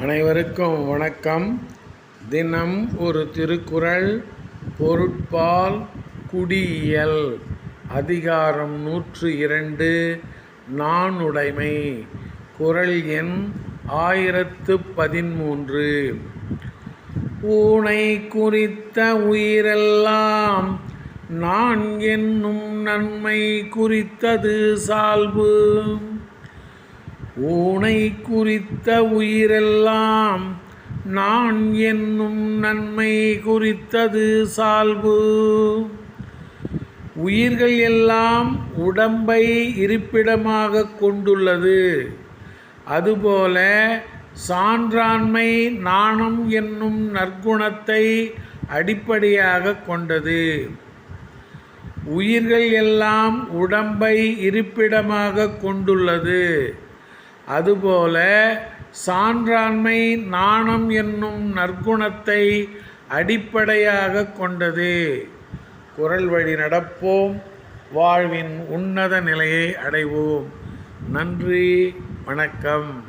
அனைவருக்கும் வணக்கம். தினம் ஒரு திருக்குறள் பொருட்பால் குடியியல் அதிகாரம் நூற்று இரண்டு நாணுடைமை குறள் எண் ஆயிரத்து பதிமூன்று பூனை குறித்த உயிரெல்லாம் நான் என்னும் நன்மை குறித்தது சால்பு. ஊனை குறித்த உயிரெல்லாம் நான் என்னும் நன்மை குறித்தது சால்பு. உயிர்கள் எல்லாம் உடம்பை இருப்பிடமாக கொண்டுள்ளது. அதுபோல சான்றாண்மை நாணம் என்னும் நற்குணத்தை அடிப்படையாக கொண்டது. உயிர்கள் எல்லாம் உடம்பை இருப்பிடமாக கொண்டுள்ளது. அதுபோல சான்றாண்மை நாணம் என்னும் நற்குணத்தை அடிப்படையாக கொண்டது. குரல் வழி நடப்போம். வாழ்வின் உன்னத நிலையை அடைவோம். நன்றி. வணக்கம்.